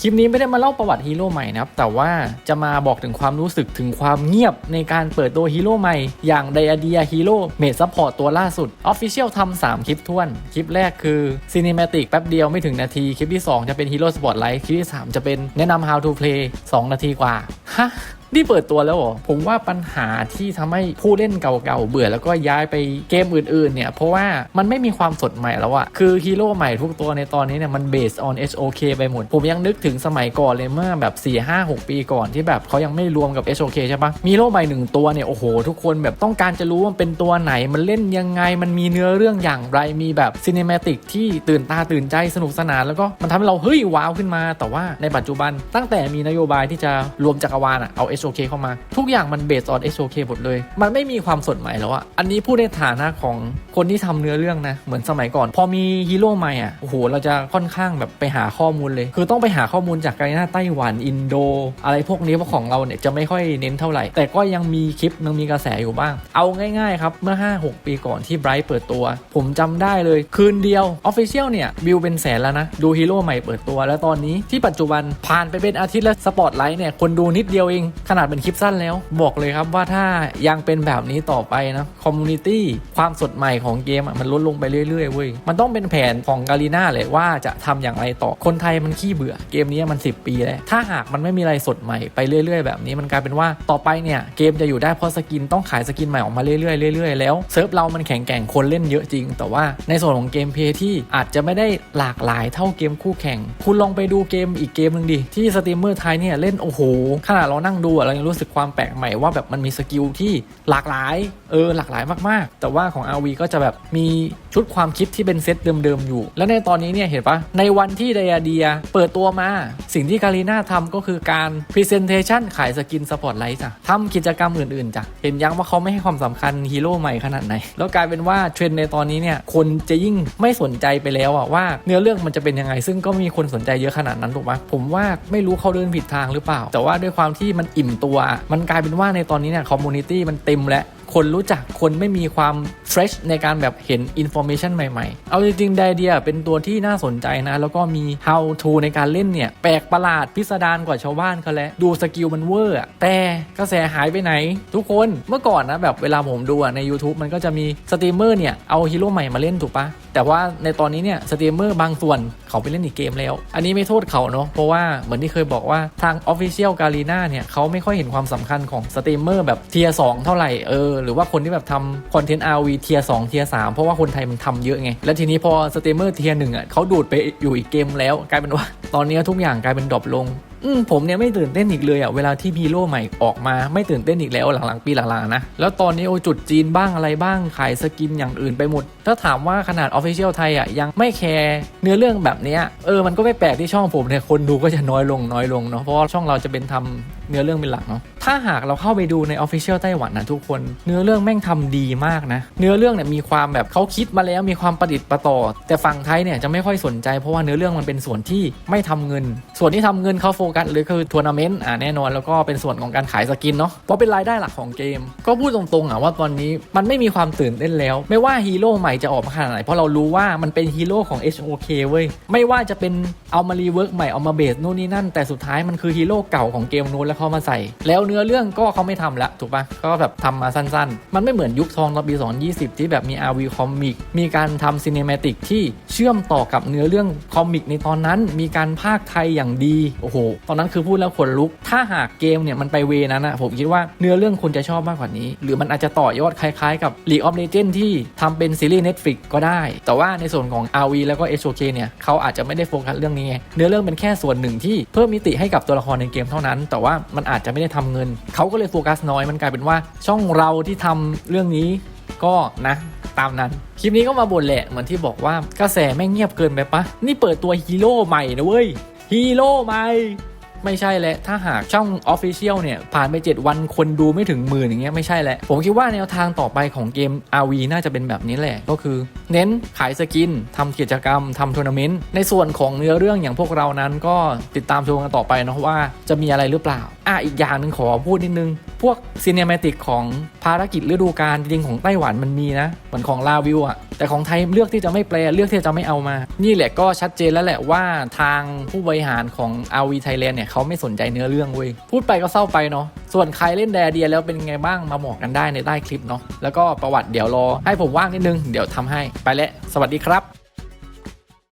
คลิปนี้ไม่ได้มาเล่าประวัติฮีโร่ใหม่นะครับ แต่ว่าจะมาบอกถึงความรู้สึกถึงความเงียบในการเปิดตัวฮีโร่ใหม่ อย่างไดอาเดียฮีโร่เมดซัพพอร์ตตัวล่าสุด Official ทำ3คลิปท้วน คลิปแรกคือ Cinematic แป๊บเดียวไม่ถึงนาที คลิปที่ 2 จะเป็นฮีโร่สปอตไลท์คลิปที่ 3 จะเป็นแนะนำ how to play 2 นาทีกว่าฮะ นี่เปิดตัวแล้วเหรอ ผมว่าปัญหาที่ทำให้ผู้เล่นเก่าๆเบื่อแล้วก็ย้ายไปเกมอื่นๆเนี่ย เพราะว่ามันไม่มีความสดใหม่แล้วอะคือฮีโร่ใหม่ทุกตัวในตอนนี้เนี่ยมัน based on HOK ไปหมด ผมยังนึกถึงสมัยก่อนเลยเมื่อแบบ4 5 6ปีก่อนที่แบบเขายังไม่รวมกับ HOK ใช่ปะมีฮีโร่ใหม่หนึ่งตัวเนี่ยโอ้โห ทุกคนแบบต้องการจะรู้ว่าเป็นตัวไหนมันเล่นยังไงมันมีเนื้อเรื่องอย่างไรมีแบบซีเนิเมติกที่ตื่นตาตื่นใจสนุกสนานแล้วก็มันทำให้เราเฮ้ยว้าวขึ้นมา แต่ว่าในปัจจุบันตั้งแต่มีนโยบายที่จะรวมจักรวาลอะเอา HOK เข้ามา ทุกอย่างมันเบสออน HOK หมดเลย มันไม่มีความสดใหม่แล้วอะอันนี้พูดในฐานะของคนที่ทำเนื้อเรื่องนะ เหมือนสมัยก่อน พอมีฮีโร่ใหม่อะโอ้โห เราจะค่อนข้างแบบไปหาข้อมูลเลย คือต้องไปหาข้อมูลจากไกลหน้าไต้หวันอินโด อะไรพวกนี้เพราะของเราเนี่ยจะไม่ค่อยเน้นเท่าไหร่ แต่ก็ยังมีคลิปยังมีกระแสอยู่บ้าง เอาง่ายๆครับ เมื่อ 5-6 ปีก่อนที่ไบรท์เปิดตัว ผมจำได้เลย คืนเดียว Official เนี่ยวิวเป็นแสนแล้วนะ ดูฮีโร่ใหม่เปิดตัว แล้วตอนนี้ที่ปัจจุบันผ่านไปเป็นอาทิตย์แล้วสปอตไลท์เนี่ยคนดูนิดเดียวเองขนาดเป็นคลิปสั้นแล้ว บอกเลยครับว่าถ้ายังเป็นแบบนี้ต่อไปนะคอมมูนิตี้ความสดใหม่ของเกมมันลดลงไปเรื่อยๆเว้ยมันต้องเป็นแผนของกาลีน่าเลยว่าจะทำอย่างไรต่อคนไทยมันขี้เบื่อเกมนี้มัน 10 ปีแล้วถ้าหากมันไม่มีอะไรสดใหม่ไปเรื่อย ๆ แบบนี้มันกลายเป็นว่าต่อไปเนี่ยเกมจะอยู่ได้เพราะสกินต้องขายสกินใหม่ออกมาเรื่อยๆเรื่อยๆแล้วเซิร์ฟเรามันแข็งแกร่งคนเล่นเยอะจริง แต่ว่าในส่วนของเกมเพลย์ที่อาจจะไม่ได้หลากหลายเท่าเกมคู่แข่ง คุณลองไปดูเกมอีกเกมหนึ่งดิที่สตรีมเมอร์ไทยเนี่ยเล่นโอ้โหขนาดเรานั่งดูเรายังรู้สึกความแปลกใหม่ว่าแบบมันมีสกิลที่หลากหลาย เออหลากหลายมากๆ แต่ว่าของ RV ก็จะแบบมีชุดความคิดที่เป็นเซตเดิมๆอยู่ แล้วในตอนนี้เนี่ยเห็นปะในวันที่ไดอาเดียเปิดตัวมา สิ่งที่กาลีน่าทำก็คือการ Presentation ขายสกินสปอร์ตไลท์จ้ะทำกิจกรรมอื่นๆจ้ะเห็นยังว่าเขาไม่ให้ความสำคัญฮีโร่ใหม่ขนาดไหน แล้วกลายเป็นว่าเทรนในตอนนี้เนี่ยคนจะยิ่งไม่สนใจไปแล้วอะว่าเนื้อเรื่องมันจะเป็นยังไง ซึ่งก็มีคนสนใจเยอะขนาดนั้นถูกปะผมว่าไม่รู้เขาเดินผิดทางหรือเปล่า แต่ว่าด้วยความที่มันอิมตัว มันกลายเป็นว่าในตอนนี้เนี่ยคอมมูนิตี้มันเต็มแล้ว คนรู้จักคนไม่มีความ fresh ในการแบบเห็น information ใหม่ๆ เอาจริงๆไดเดียเป็นตัวที่น่าสนใจนะ แล้วก็มี how to ในการเล่นเนี่ย แปลกประหลาดพิสดารกว่าชาวบ้านเขาแล้ว ดูสกิลมันเวอร์แต่กระแสหายไปไหน ทุกคนเมื่อก่อนนะแบบเวลาผมดูใน YouTube มันก็จะมีสตรีมเมอร์เนี่ย เอาฮีโร่ใหม่มาเล่นถูกปะแต่ว่าในตอนนี้เนี่ยสตรีมเมอร์บางส่วนเขาไปเล่นอีกเกมแล้ว อันนี้ไม่โทษเขาเนาะเพราะว่าเหมือนที่เคยบอกว่าทาง Official g a l i n a เนี่ยเขาไม่ค่อยเห็นความสำคัญของสตรีมเมอร์แบบเทียร์2เท่าไหร่เออหรือว่าคนที่แบบทำคอนเทนต์ RV เทียร์2เทียร์3เพราะว่าคนไทยมันทำเยอะไง แล้วทีนี้พอสเตมเมอร์เทียร์หนึ่งอะเขาดูดไปอยู่อีกเกมแล้วกลายเป็นว่า ตอนนี้ทุกอย่างกลายเป็นดรอปลงผมเนี่ยไม่ตื่นเต้นอีกเลยอะเวลาที่ฮีโร่ใหม่ออกมาไม่ตื่นเต้นอีกแล้วหลังๆปีหลังๆนะ แล้วตอนนี้โอจุดจีนบ้างอะไรบ้างขายสกินอย่างอื่นไปหมด ถ้าถามว่าขนาด Official ไทยอะยังไม่แคร์เนื้อเรื่องแบบนี้เออมันก็ไม่แปลกที่ช่องผมเนี่ยคนดูก็จะน้อยลงน้อยลงเนาะเพราะช่องเราจะเป็นทำเนื้อเรื่องเป็นหลักเนาะ ถ้าหากเราเข้าไปดูใน Official ไต้หวันนะทุกคน เนื้อเรื่องแม่งทำดีมากนะ เนื้อเรื่องเนี่ยมีความแบบเขาคิดมาแล้วมีความประดิษฐ์ประต่อ แต่ฝั่งไทยเนี่ยจะไม่ค่อยสนใจเพราะว่าเนื้อเรื่องมันเป็นส่วนที่ไม่ทำเงิน ส่วนที่ทำเงินเขาโฟกัสเลยคือทัวร์นาเมนต์อ่าแน่นอนแล้วก็เป็นส่วนของการขายสกินเนาะเพราะเป็นรายได้หลักของเกม ก็พูดตรงๆอะว่าตอนนี้มันไม่มีความตื่นเต้นแล้ว ไม่ว่าฮีโร่ใหม่จะออกมาขนาดไหนเพราะเรารู้ว่ามันเป็นฮีโร่ของ HOK เว้ยไม่ว่าจะเป็นเอามารีเวิร์กใหม่เอามาเบสนู่นนี่นั่น แต่สุดท้ายมันคือฮีโร่เก่าของเกมนู้นแล้วเขามาใส่แล้วเนื้อเรื่องก็เขาไม่ทำและถูกปะก็แบบทำมาสั้นๆ มันไม่เหมือนยุคทองตอนปี 2020 ที่แบบมี RV คอมิกมีการทำซีเนมาติกที่เชื่อมต่อกับเนื้อเรื่องคอมิกในตอนนั้น มีการภาคไทยอย่างดี โอ้โห ตอนนั้นคือพูดแล้วขนลุก ถ้าหากเกมเนี่ยมันไปเวนั้นนะผมคิดว่าเนื้อเรื่องคุณจะชอบมากกว่านี้ หรือมันอาจจะต่อยอดคล้ายๆ กับ League of Legends ที่ทำเป็นซีรีส์ Netflix ก็ได้ แต่ว่าในส่วนของ RV แล้วก็ HOK เนี่ยเขาอาจจะไม่ได้โฟกัสเรื่องนี้เนื้อเรื่องเป็นแค่ส่วนหนึ่งที่เพิ่มมิติให้กับตัวละครในเกมเท่านั้น แต่ว่ามันอาจจะไม่ได้ทำเงินเขาก็เลยโฟกัสน้อยมันกลายเป็นว่าช่องเราที่ทำเรื่องนี้ก็นะตามนั้น คลิปนี้ก็มาบ่นแหละ เหมือนที่บอกว่ากระแสแม่งเงียบเกินไปปะนี่เปิดตัวฮีโร่ใหม่นะเว้ยฮีโร่ใหม่ ไม่ใช่และถ้าหากช่อง Official เนี่ย ผ่านไป 7 วันคนดูไม่ถึงหมื่นอย่างเงี้ยไม่ใช่และผมคิดว่าแนวทางต่อไปของเกม RV น่าจะเป็นแบบนี้แหละ ก็คือ เน้นขายสกินทำกิจกรรมทำทัวร์นาเมนต์ในส่วนของเนื้อเรื่องอย่างพวกเรานั้นก็ติดตามชมกันต่อไปเนาะว่าจะมีอะไรหรือเปล่าอะอีกอย่างหนึ่งขอพูดนิดนึง พวกซีเนมติกของภารกิจฤดูกาลจริงของไต้หวันมันมีนะเหมือนของลาวิวอะแต่ของไทยเลือกที่จะไม่แปลเลือกที่จะไม่เอามา นี่แหละก็ชัดเจนแล้วแหละว่าทางผู้บริหารของ RV Thailand เนี่ยเขาไม่สนใจเนื้อเรื่องเว้ยพูดไปก็เศร้าไปเนาะส่วนใครเล่นแดเดียแล้วเป็นไงบ้างมาบอกกันได้ในใต้คลิปเนาะแล้วก็ประวัติเดี๋ยวรอให้ผมว่างนิดนึงเดี๋ยวทำให้ไปแล้วสวัสดีครับ